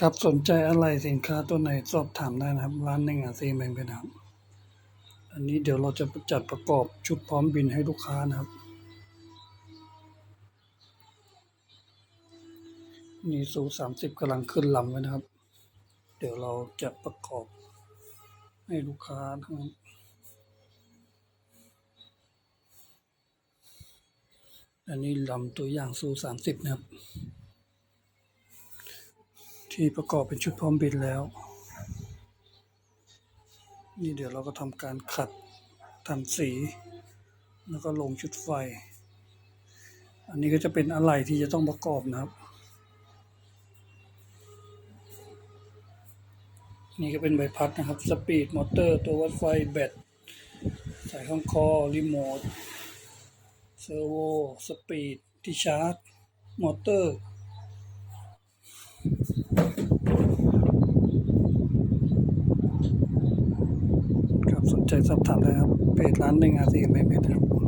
ครับสนใจอะไรสินค้าตัวไหนสอบถามได้นะครับ ร้านหนึ่งอาซีแมงเป็นครับ อันนี้เดี๋ยวเราจะจัดประกอบชุดพร้อมบินให้ลูกค้านะครับ นี่สูสามสิบกำลังขึ้นลำไว้นะครับ เดี๋ยวเราจะประกอบให้ลูกค้านะครับอันนี้ลำตัวอย่างสูสามสิบนะครับ ที่ประกอบเป็นชุดพร้อมบินแล้ว นี่เดี๋ยวเราก็ทำการขัดทำสี แล้วก็ลงชุดไฟ อันนี้ก็จะเป็นอะไรที่จะต้องประกอบนะครับ นี่ก็เป็นใบพัดนะครับ สปีดมอเตอร์ ตัววัดไฟ แบตสายข้างคอ รีโมท เซอร์โว สปีด ที่ชาร์จ มอเตอร์ ครับสนใจสอบถามได้ครับเพจร้านหนึ่งอาซีไม่เพจครับ